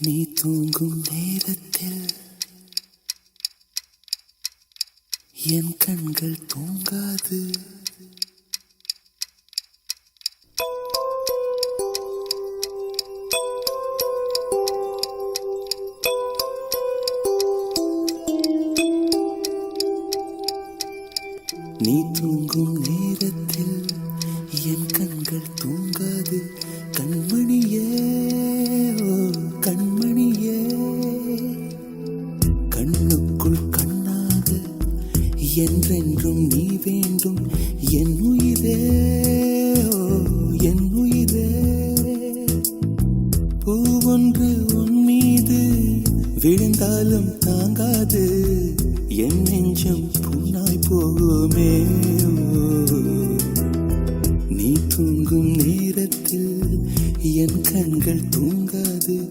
நீ தூங்கும் நேரத்தில் என் கண்கள் தூங்காது. நீ தூங்கும் நேரத்தில் என் கண்கள் தூங்காது என்றென்றும் நீ வேண்டும். என் உயிரே என் உயிரே. பூவொன்று உன் மீது விழுந்தாலும் தாங்காது. என் நெஞ்சம் புண்ணாய் போகுமே நீ தூங்கும் நேரத்தில் என் கண்கள் தூங்காது.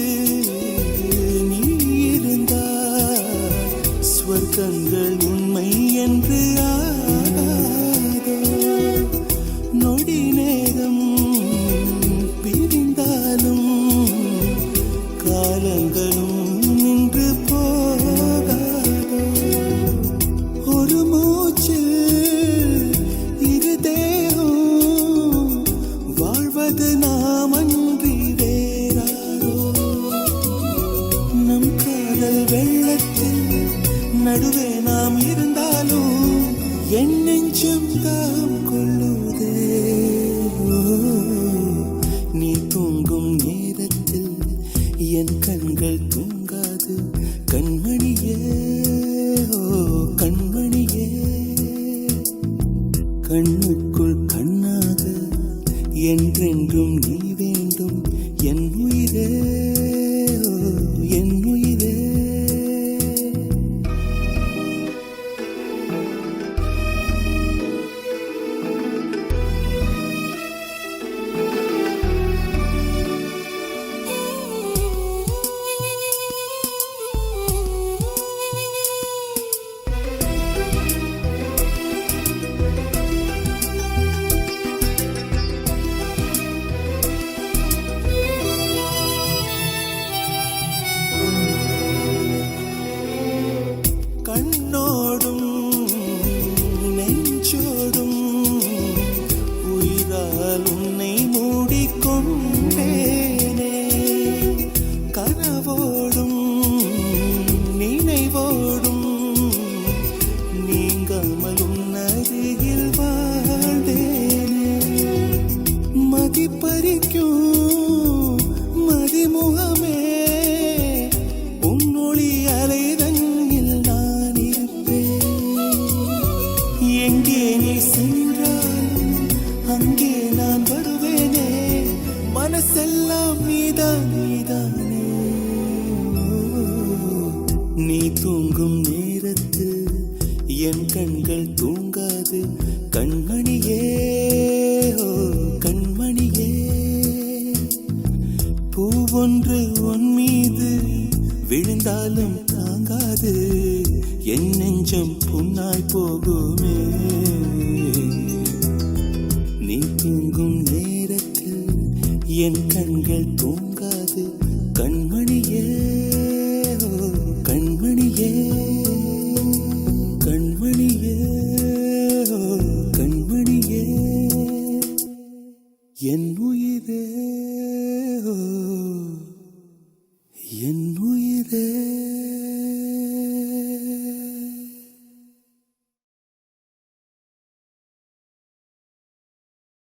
இருந்தால் ஸ்வர்க்கங்கள் உண்மை என்று நொடி நேரம் பிரிந்தாலும் காலங்களும் நின்று போகாதோ ஒரு மூச்சில் நடுவே நாம் இருந்தாலும் என் நெஞ்சம் தாம் கொள்ளுதே. நீ தூங்கும் நேரத்தில் என் கண்கள் தூங்காது கண்மணியே. ஓ கண்மணியே. கண்ணுக்குள் கண்ணாக என்றென்றும் நீ வேண்டும் என் உயிரே. எங்கே அங்கே நான் வருவேனே. மனசெல்லாம் நீதான் நீதானே. நீ தூங்கும் நேரத்தில் என் கண்கள் தூங்காது. கண்மணியே ஓ கண்மணியே. பூவொன்று உன் மீது விழுந்தாலும் தாங்காது. என் நெஞ்சம் புண்ணாய் போகுமே. தூங்கும் நேரத்தில் என் கண்கள் தூங்காது. கண்மணியே கண்மணியே கண்மணியே கண்மணியே. என் உயிரே என் உயிரே.